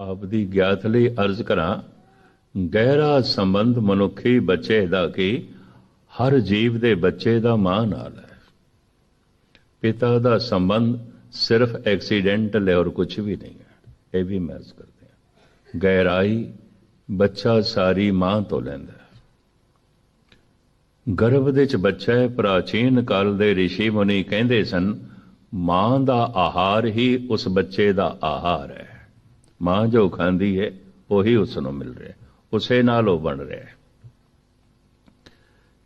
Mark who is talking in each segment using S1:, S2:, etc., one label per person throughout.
S1: ਆਪ ਦੀ ਗਿਆਤ ਲਈ ਅਰਜ਼ ਕਰਾਂ, ਗਹਿਰਾ ਸੰਬੰਧ ਮਨੁੱਖੀ ਬੱਚੇ ਦਾ ਕੀ ਹਰ ਜੀਵ ਦੇ ਬੱਚੇ ਦਾ ਮਾਂ ਨਾਲ ਹੈ। ਪਿਤਾ ਦਾ ਸੰਬੰਧ ਸਿਰਫ ਐਕਸੀਡੈਂਟਲ ਹੈ ਔਰ ਕੁਝ ਵੀ ਨਹੀਂ ਹੈ। ਇਹ ਵੀ ਮੈਂ ਕਰਦੇ ਹਾਂ। ਗਹਿਰਾਈ ਬੱਚਾ ਸਾਰੀ ਮਾਂ ਤੋਂ ਲੈਂਦਾ ਗਰਭ ਦੇ ਚ ਬੱਚਾ ਹੈ, ਪ੍ਰਾਚੀਨ ਕਾਲ ਦੇ ઋષਿ ਮੁਨੀ ਕਹਿੰਦੇ ਸਨ, ਮਾਂ ਦਾ ਆਹਾਰ ਹੀ ਉਸ ਬੱਚੇ ਦਾ ਆਹਾਰ ਹੈ। ਮਾਂ ਜੋ ਖਾਂਦੀ ਹੈ, ਉਹੀ ਉਸ ਨੂੰ ਮਿਲ ਰਿਹਾ ਉਸੇ ਨਾਲ ਉਹ ਬਣ ਰਿਹਾ ਹੈ।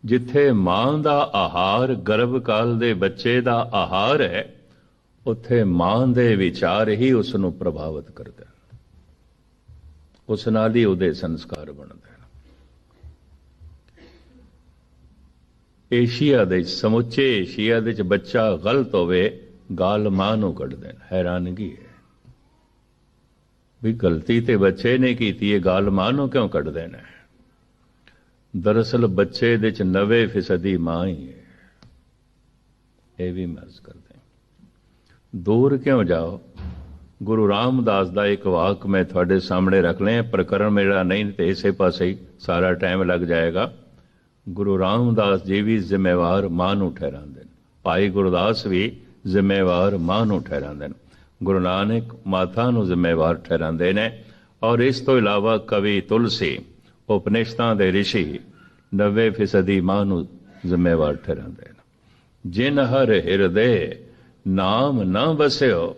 S1: ਜਿੱਥੇ ਮਾਂ ਦਾ ਆਹਾਰ ਗਰਭ ਕਾਲ ਦੇ ਬੱਚੇ ਦਾ ਆਹਾਰ ਹੈ, ਉੱਥੇ ਮਾਂ ਦੇ ਵਿਚਾਰ ਹੀ ਉਸ ਨੂੰ ਪ੍ਰਭਾਵਿਤ ਕਰਦੇ ਹਨ। ਉਸ ਨਾਲ ਹੀ ਉਹਦੇ ਸੰਸਕਾਰ ਬਣਦੇ ਹਨ। ਏਸ਼ੀਆ ਦੇ ਸਮੁੱਚੇ ਏਸ਼ੀਆ ਦੇ ਵਿੱਚ ਬੱਚਾ ਗਲਤ ਹੋਵੇ, ਗਾਲ ਮਾਂ ਨੂੰ ਕੱਢ ਦੇਣ, ਹੈਰਾਨਗੀ ਹੈ। ਵੀ ਗਲਤੀ ਤੇ ਬੱਚੇ ਨੇ ਕੀਤੀ, ਇਹ ਗੱਲ ਮਾਂ ਨੂੰ ਕਿਉਂ ਕੱਢਦੇ ਨੇ? ਦਰਅਸਲ ਬੱਚੇ ਦੇ ਚ 90% ਮਾਂ ਹੀ ਹੈ। ਇਹ ਵੀ ਮਰਜ਼ ਕਰਦੇ ਦੂਰ ਕਿਉਂ ਜਾਓ? ਗੁਰੂ ਰਾਮਦਾਸ ਦਾ ਇੱਕ ਵਾਕ ਮੈਂ ਤੁਹਾਡੇ ਸਾਹਮਣੇ ਰੱਖ ਲਿਆ ਪ੍ਰਕਰਨ ਮੇਰਾ ਨਹੀਂ ਤੇ ਇਸੇ ਪਾਸੇ ਹੀ ਸਾਰਾ ਟਾਈਮ ਲੱਗ ਜਾਏਗਾ। ਗੁਰੂ ਰਾਮਦਾਸ ਜੀ ਵੀ ਜ਼ਿੰਮੇਵਾਰ ਮਾਂ ਨੂੰ ਠਹਿਰਾਉਂਦੇ ਨੇ। ਭਾਈ ਗੁਰਦਾਸ ਵੀ ਜ਼ਿੰਮੇਵਾਰ ਮਾਂ ਨੂੰ ਠਹਿਰਾਉਂਦੇ ਨੇ। ਗੁਰੂ ਨਾਨਕ ਮਾਤਾ ਨੂੰ ਜ਼ਿੰਮੇਵਾਰ ਠਹਿਰਾਉਂਦੇ ਨੇ ਔਰ ਇਸ ਤੋਂ ਇਲਾਵਾ ਕਵੀ ਤੁਲਸੀ ਉਪਨਿਸ਼ਦਾਂ ਦੇ ਰਿਸ਼ੀ 90% ਮਾਂ ਨੂੰ ਜ਼ਿੰਮੇਵਾਰ ਠਹਿਰਾਉਂਦੇ ਨੇ। ਜਿਨ ਹਰ ਹਿਰਦੇ ਨਾਮ ਨਾ ਵਸਿਓ,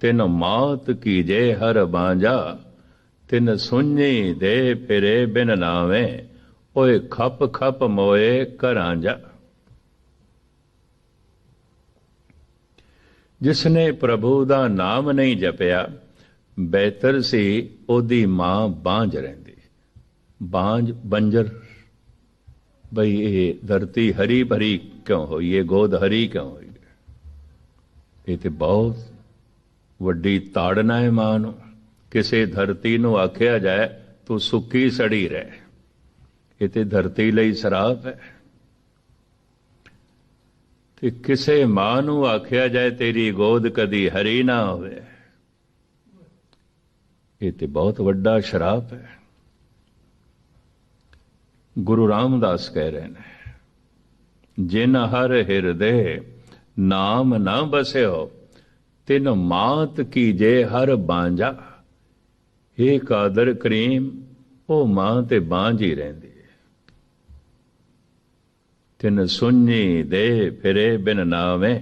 S1: ਤਿਨ ਮਾਤ ਕੀਜੇ ਹਰ ਬਾਂਝਾ, ਤਿਨ ਸੁਣੀ ਦੇ ਫਿਰੇ ਬਿਨ ਨਾਵੇਂ, ਓਏ ਖੱਪ ਖੱਪ ਮੋਏ ਘਰਾਂ ਜਾ। ਜਿਸਨੇ ਪ੍ਰਭੂ ਦਾ ਨਾਮ ਨਹੀਂ ਜਪਿਆ, ਬਿਹਤਰ ਸੀ ਉਹਦੀ ਮਾਂ ਬਾਂਝ ਰਹਿੰਦੀ। ਬਾਂਝ, ਬੰਜਰ, ਬਈ ਇਹ ਧਰਤੀ ਹਰੀ ਭਰੀ ਕਿਉਂ ਹੋਈ ਇਹ ਗੋਦ ਹਰੀ ਕਿਉਂ ਹੋਈ ਇਹ ਤੇ ਬਹੁਤ ਵੱਡੀ ਤਾੜਨਾ ਹੈ ਮਾਂ ਨੂੰ। ਕਿਸੇ ਧਰਤੀ ਨੂੰ ਆਖਿਆ ਜਾਏ, ਤੂੰ ਸੁੱਕੀ ਸੜੀ ਰਹਿ। ਇਹ ਤੇ ਧਰਤੀ ਲਈ ਸਰਾਪ ਹੈ। ਤੇ ਕਿਸੇ ਮਾਂ ਨੂੰ ਆਖਿਆ ਜਾਏ, ਤੇਰੀ ਗੋਦ ਕਦੀ ਹਰੀ ਨਾ ਹੋਵੇ। ਇਹ ਤੇ ਬਹੁਤ ਵੱਡਾ ਸ਼ਰਾਪ ਹੈ। ਗੁਰੂ ਰਾਮਦਾਸ ਕਹਿ ਰਹੇ ਨੇ, ਜਿਨ ਹਰ ਹਿਰਦੇ ਨਾਮ ਨਾ ਬਸਿਓ, ਤਿਨ ਮਾਤ ਕੀ ਜੇ ਹਰ ਬਾਂਝਾ। ਏ ਕਾਦਰ ਕਰੀਮ ਉਹ ਮਾਂ ਤੇ ਬਾਂਝ ਹੀ ਰਹਿੰਦੀ। ਤਿਨ ਸੁਣੀ ਦੇ ਫਿਰੇ ਬਿਨ ਨਾਵੇਂ,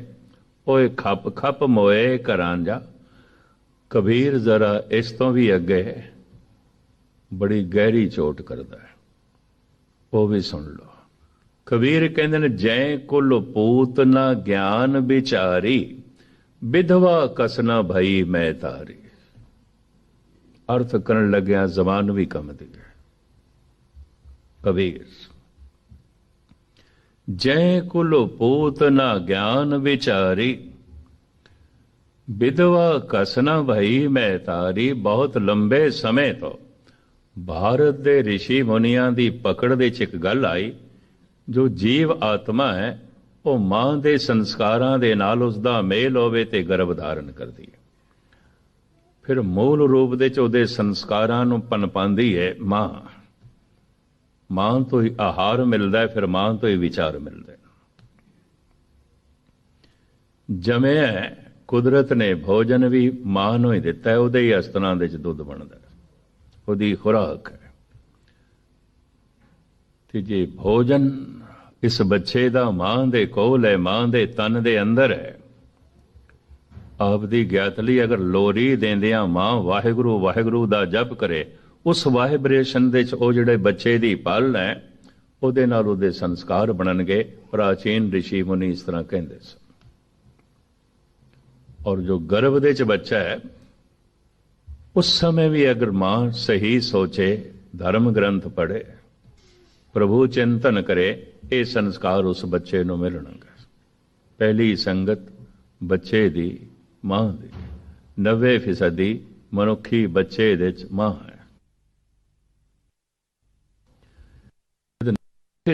S1: ਓਏ ਖੱਪ ਖੱਪ ਮੋਏ ਕਰਾਂ ਜਾ। ਕਬੀਰ ਜ਼ਰਾ ਇਸ ਤੋਂ ਵੀ ਅੱਗੇ ਬੜੀ ਗਹਿਰੀ ਚੋਟ ਕਰਦਾ ਹੈ। ਉਹ ਵੀ ਸੁਣ ਲਓ। ਕਬੀਰ ਕਹਿੰਦੇ ਨੇ, ਜੈ ਕੁਲ ਪੂਤ ਨਾ ਗਿਆਨ ਵਿਚਾਰੀ, ਵਿਧਵਾ ਕਸਨਾ ਭਈ ਮੈਂ ਤਾਰੀ ਅਰਥ ਕਰਨ ਲੱਗਿਆ ਜ਼ਬਾਨ ਵੀ ਕੰਮ ਦੀ ਕਬੀਰ ਜੈ ਕੁਲ ਪੂਤ ਨਾ ਗਿਆਨ ਵਿਚਾਰੀ। ਵਿਧਵਾ ਕਸਨਾ ਭਈ ਮੈਂ ਤਾਰੀ, ਬਹੁਤ ਲੰਬੇ ਸਮੇਂ ਤੋਂ ਭਾਰਤ ਦੇ ઋષਿ ਮੁਨੀਆਂ ਦੀ ਪਕੜ ਦੇ ਚ ਇੱਕ ਗੱਲ ਆਈ। ਜੋ ਜੀਵ ਆਤਮਾ ਹੈ, ਉਹ ਮਾਂ ਦੇ ਸੰਸਕਾਰਾਂ ਦੇ ਨਾਲ ਉਸ ਦਾ ਮੇਲ ਹੋਵੇ ਤੇ ਗਰਭ ਧਾਰਨ ਕਰਦੀ ਹੈ। ਫਿਰ ਮੂਲ ਰੂਪ ਦੇ ਚ ਉਹਦੇ ਸੰਸਕਾਰਾਂ ਨੂੰ ਪਨਪਾਉਂਦੀ ਹੈ ਮਾਂ। ਮਾਂ ਤੋਂ ਹੀ ਆਹਾਰ ਮਿਲਦਾ ਹੈ, ਫਿਰ ਮਾਂ ਤੋਂ ਹੀ ਵਿਚਾਰ ਮਿਲਦੇ ਜਮਿਆ ਕੁਦਰਤ ਨੇ ਭੋਜਨ ਵੀ ਮਾਂ ਨੂੰ ਹੀ ਦਿੱਤਾ ਉਹਦੇ ਹੀ ਅਸਤਨਾਂ ਦੇ ਚ ਦੁੱਧ ਬਣਦਾ ਉਹਦੀ ਖੁਰਾਕ ਹੈ। ਤੇ ਜੇ ਭੋਜਨ ਇਸ ਬੱਚੇ ਦਾ ਮਾਂ ਦੇ ਕੋਲ ਹੈ, ਮਾਂ ਦੇ ਤਨ ਦੇ ਅੰਦਰ ਹੈ, ਆਪ ਦੀ ਗਿਆਤ ਅਗਰ ਲੋਰੀ ਦਿੰਦਿਆਂ ਮਾਂ ਵਾਹਿਗੁਰੂ ਵਾਹਿਗੁਰੂ ਦਾ ਜਪ ਕਰੇ ਉਸ ਵਾਈਬ੍ਰੇਸ਼ਨ ਦੇ ਚ ਉਹ ਜਿਹੜੇ ਬੱਚੇ ਦੀ ਪਲ ਹੈ, ਉਹਦੇ ਨਾਲ ਉਹਦੇ ਸੰਸਕਾਰ ਬਣਨਗੇ। ਪ੍ਰਾਚੀਨ ઋષਿ ਮੁਨੀ ਇਸ ਤਰ੍ਹਾਂ ਕਹਿੰਦੇ ਸਨ। ਔਰ ਜੋ ਗਰਭ ਦੇ ਚ ਬੱਚਾ ਹੈ, ਉਸ ਸਮੇਂ ਵੀ ਅਗਰ ਮਾਂ ਸਹੀ ਸੋਚੇ, ਧਰਮ ਗ੍ਰੰਥ ਪੜ੍ਹੇ, ਪ੍ਰਭੂ ਚਿੰਤਨ ਕਰੇ, ਇਹ ਸੰਸਕਾਰ ਉਸ ਬੱਚੇ ਨੂੰ ਮਿਲਣਗੇ। ਪਹਿਲੀ ਸੰਗਤ ਬੱਚੇ ਦੀ ਮਾਂ ਦੀ 90% ਦੀ ਮਨੁੱਖੀ ਬੱਚੇ ਦੇ ਚ ਮਾਂ ਹੈ।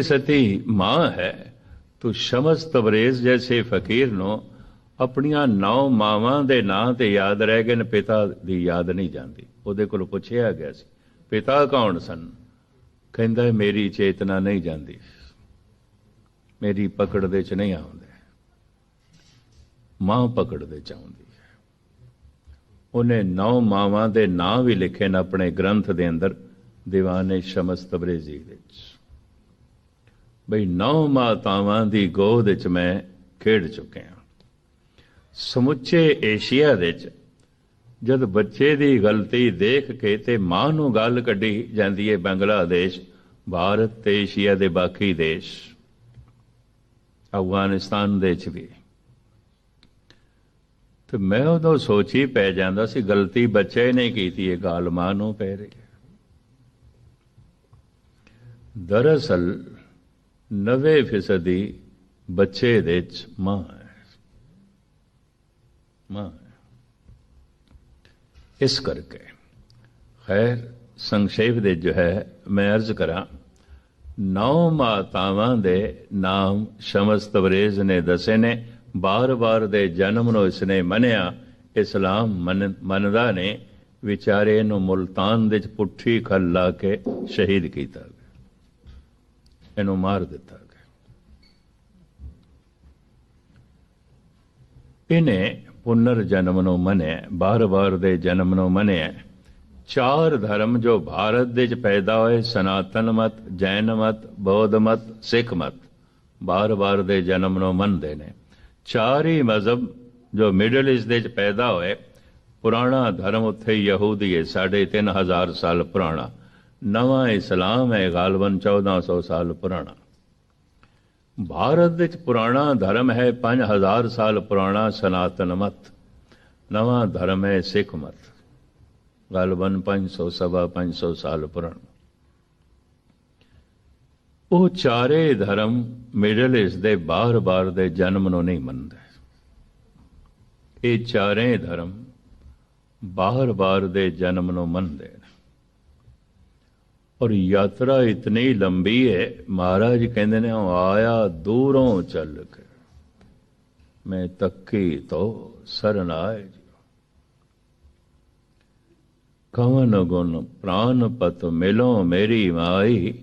S1: ਸਤੀ ਮਾਂ ਹੈ, ਤੋ ਸ਼ਮਸ ਤਬਰੇਜ਼ ਜੈਸੇ ਫਕੀਰ ਨੂੰ, ਆਪਣੀਆਂ ਨੌ ਮਾਵਾਂ ਦੇ ਨਾਂ ਤੇ ਯਾਦ ਰਹਿ ਗਏ ਨੇ, ਪਿਤਾ ਦੀ ਯਾਦ ਨਹੀਂ ਜਾਂਦੀ। ਉਹਦੇ ਕੋਲ ਪੁੱਛਿਆ ਗਿਆ ਸੀ, ਪਿਤਾ ਕੌਣ ਸਨ? ਕਹਿੰਦਾ, ਮੇਰੀ ਚੇਤਨਾ ਨਹੀਂ ਜਾਂਦੀ। ਮੇਰੀ ਪਕੜ ਦੇ ਚ ਨਹੀਂ ਆਉਂਦੇ। ਮਾਂ ਪਕੜ ਦੇ ਚ ਆਉਂਦੀ ਹੈ। ਉਹਨੇ ਨੌ ਮਾਵਾਂ ਦੇ ਨਾਂ ਵੀ ਲਿਖੇ ਨੇ ਆਪਣੇ ਗ੍ਰੰਥ ਦੇ ਅੰਦਰ, ਦੀਵਾਨੇ ਸ਼ਮਸ ਤਬਰੇਜ਼ੀ ਦੇ ਵਿੱਚ। ਬਈ ਨੌ ਮਾਤਾਵਾਂ ਦੀ ਗੋਦ ਵਿੱਚ ਮੈਂ ਖੇਡ ਚੁੱਕਿਆ ਸਮੁੱਚੇ ਏਸ਼ੀਆ ਵਿੱਚ ਜਦ ਬੱਚੇ ਦੀ ਗਲਤੀ ਦੇਖ ਕੇ ਤੇ ਮਾਂ ਨੂੰ ਗੱਲ ਕੱਢੀ ਜਾਂਦੀ ਹੈ ਬੰਗਲਾਦੇਸ਼, ਭਾਰਤ ਤੇ ਏਸ਼ੀਆ ਦੇ ਬਾਕੀ ਦੇਸ਼। ਅਫਗਾਨਿਸਤਾਨ ਦੇ ਵਿੱਚ ਵੀ। ਤੇ ਮੈਂ ਉਦੋਂ ਸੋਚੀ ਪੈ ਜਾਂਦਾ ਸੀ, ਗਲਤੀ ਬੱਚੇ ਨੇ ਕੀਤੀ ਇਹ ਗੱਲ ਮਾਂ ਨੂੰ ਪੈ ਰਹੀ ਹੈ ਦਰਅਸਲ 90% ਬੱਚੇ ਦੇ ਚ ਮਾਂ ਮਾਂ ਇਸ ਕਰਕੇ ਖੈਰ ਸੰਖੇਪ ਦੇ ਜੋ ਹੈ, ਮੈਂ ਅਰਜ਼ ਕਰਾਂ, ਨੌ ਮਾਤਾਵਾਂ ਦੇ ਨਾਮ ਸ਼ਮਸ ਤਬਰੇਜ਼ ਨੇ ਦੱਸੇ ਨੇ, ਬਾਰ-ਬਾਰ ਦੇ ਜਨਮ ਨੂੰ ਇਸਨੇ ਮੰਨਿਆ, ਇਸਲਾਮ ਮੰਨਦਾ ਨੇ, ਵਿਚਾਰੇ ਨੂੰ ਮੁਲਤਾਨ ਦੇ ਵਿੱਚ ਪੁੱਠੀ ਖੱਲ ਲਾ ਕੇ ਸ਼ਹੀਦ ਕੀਤਾ। ਇਹਨੂੰ ਮਾਰ ਦਿੱਤਾ ਗਿਆ ਇਹਨੇ ਪੁਨਰ ਜਨਮ ਨੂੰ ਮੰਨਿਆ ਬਾਰ-ਬਾਰ ਦੇ ਜਨਮ ਨੂੰ ਮੰਨਿਆ ਚਾਰ ਧਰਮ ਜੋ ਭਾਰਤ ਦੇ ਵਿੱਚ ਪੈਦਾ ਹੋਏ ਸਨਾਤਨ ਮਤ ਜੈਨ ਮਤ ਬੌਧ ਮਤ ਸਿੱਖ ਮਤ ਬਾਰ-ਬਾਰ ਦੇ ਜਨਮ ਨੂੰ ਮੰਨਦੇ ਨੇ ਚਾਰ ਹੀ ਮਜ਼ਹਬ ਜੋ ਮਿਡਲ ਈਸਟ ਦੇ ਵਿੱਚ ਪੈਦਾ ਹੋਏ ਪੁਰਾਣਾ ਧਰਮ ਉੱਥੇ ਯਹੂਦੀ ਹੈ ਸਾਢੇ ਤਿੰਨ ਹਜ਼ਾਰ ਸਾਲ ਪੁਰਾਣਾ ਨਵਾਂ ਇਸਲਾਮ ਹੈ ਗਾਲਬਨ 1400 ਸਾਲ ਪੁਰਾਣਾ। ਭਾਰਤ ਵਿੱਚ ਪੁਰਾਣਾ ਧਰਮ ਹੈ 5000 ਸਾਲ ਪੁਰਾਣਾ ਸਨਾਤਨ ਮਤ। ਨਵਾਂ ਧਰਮ ਹੈ ਸਿੱਖ ਮਤ। ਗਾਲਬਨ 500 ਸਵਾ 500 ਸਾਲ ਪੁਰਾਣਾ। ਉਹ ਚਾਰੇ ਧਰਮ ਮਿਡਲ ਈਸਟ ਦੇ ਬਾਰ-ਬਾਰ ਦੇ ਜਨਮ ਨੂੰ ਨਹੀਂ ਮੰਨਦੇ। ਇਹ ਚਾਰੇ ਧਰਮ ਬਾਰ-ਬਾਰ ਦੇ ਜਨਮ ਨੂੰ ਮੰਨਦੇ ਨੇ। ਔਰ ਯਾਤਰਾ ਇਤਨੀ ਲੰਬੀ ਹੈ, ਮਹਾਰਾਜ ਕਹਿੰਦੇ ਨੇ ਉਹ ਆਇਆ ਦੂਰੋਂ ਚੱਲ ਕੇ ਮੈਂ ਤੱਕੀ ਤੋ ਸਰਨ ਆਏ ਕਵਨ ਗੁਣ ਪ੍ਰਾਨ ਪਤ ਮਿਲੋ ਮੇਰੀ ਮਾਈ,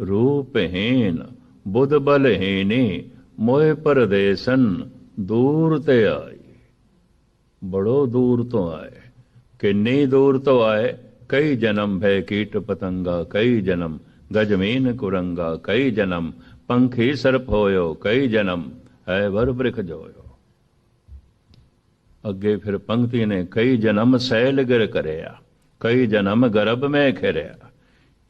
S1: ਰੂਪਹੀਨ ਬੁੱਧ ਬਲਹੀਨੀ ਮੋਏ ਪਰਦੇਸਨ ਦੂਰ ਤੇ ਆਈ। ਬੜੋ ਦੂਰ ਤੋਂ ਆਏ, ਕਿੰਨੀ ਦੂਰ ਤੋਂ ਆਏ ਕਈ ਜਨਮ ਭੈ ਕੀਟ ਪਤੰਗਾ, ਕਈ ਜਨਮ ਗਜਮੀਨ ਕੁਰੰਗਾ, ਕਈ ਜਨਮ ਪੰਖੀ ਸਰਪ ਹੋਇਓ, ਕਈ ਜਨਮ ਹੈ ਵਰ ਬ੍ਰਿਖ ਜੋਇਓ। ਅੱਗੇ ਫਿਰ ਪੰਕਤੀ ਨੇ ਕਈ ਜਨਮ ਸੈਲ ਗਿਰ ਕਰਿਆ, ਕਈ ਜਨਮ ਗਰਭ ਮੈਂ ਖਿਰਿਆ।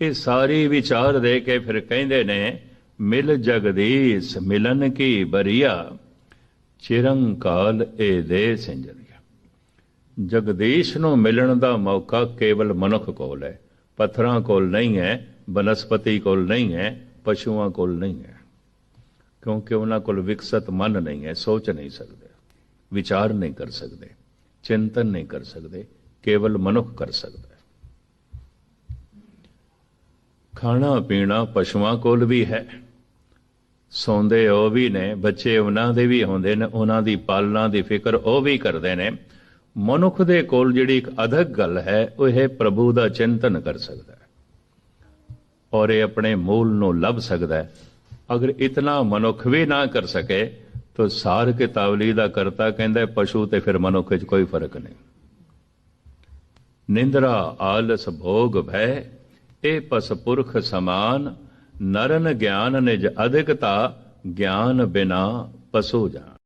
S1: ਇਹ ਸਾਰੀ ਵਿਚਾਰ ਦੇ ਕੇ ਫਿਰ ਕਹਿੰਦੇ ਨੇ, ਮਿਲ ਜਗਦੀਸ਼ ਮਿਲਨ ਕੀ ਬਰੀਆ, ਚਿਰੰਕਾਲ ਇਹ ਦੇ ਸਿੰਜਰੀਆ ਜਗਦੀਸ਼ ਨੂੰ ਮਿਲਣ ਦਾ ਮੌਕਾ ਕੇਵਲ ਮਨੁੱਖ ਕੋਲ ਹੈ। ਪੱਥਰਾਂ ਕੋਲ ਨਹੀਂ ਹੈ, ਬਨਸਪਤੀ ਕੋਲ ਨਹੀਂ ਹੈ, ਪਸ਼ੂਆਂ ਕੋਲ ਨਹੀਂ ਹੈ। ਕਿਉਂਕਿ ਉਹਨਾਂ ਕੋਲ ਵਿਕਸਤ ਮਨ ਨਹੀਂ ਹੈ, ਸੋਚ ਨਹੀਂ ਸਕਦੇ, ਵਿਚਾਰ ਨਹੀਂ ਕਰ ਸਕਦੇ, ਚਿੰਤਨ ਨਹੀਂ ਕਰ ਸਕਦੇ, ਕੇਵਲ ਮਨੁੱਖ ਕਰ ਸਕਦਾ ਹੈ। ਖਾਣਾ, ਪੀਣਾ ਪਸ਼ੂਆਂ ਕੋਲ ਵੀ ਹੈ। ਸੌਂਦੇ ਉਹ ਵੀ ਨੇ, ਬੱਚੇ ਉਹਨਾਂ ਦੇ ਵੀ ਹੁੰਦੇ ਨੇ, ਉਹਨਾਂ ਦੀ ਪਾਲਣਾ ਦੀ ਫਿਕਰ ਉਹ ਵੀ ਕਰਦੇ ਨੇ। ਮਨੁੱਖ ਦੇ ਕੋਲ ਜਿਹੜੀ ਇੱਕ ਅਧਕ ਗੱਲ ਹੈ, ਉਹ ਇਹ ਪ੍ਰਭੂ ਦਾ ਚਿੰਤਨ ਕਰ ਸਕਦਾ ਹੈ। ਔਰ ਇਹ ਆਪਣੇ ਮੂਲ ਨੂੰ ਲੱਭ ਸਕਦਾ ਹੈ। ਅਗਰ ਇਤਨਾ ਮਨੁੱਖ ਵੀ ਨਾ ਕਰ ਸਕੇ, ਤਾਂ ਸਾਰ ਕੇ ਦਾ ਕਰਤਾ ਕਹਿੰਦਾ ਪਸ਼ੂ ਤੇ ਫਿਰ ਮਨੁੱਖ ਚ ਕੋਈ ਫ਼ਰਕ ਨਹੀਂ। ਨਿੰਦਰਾ ਆਲਸ ਭੋਗ ਭੈ, ਇਹ ਪਸ ਪੁਰਖ ਸਮਾਨ, ਨਰਨ ਗਿਆਨ ਨਿਜ ਅਧਿਕਤਾ, ਗਿਆਨ ਬਿਨਾ ਪਸੂ ਜਾਣ।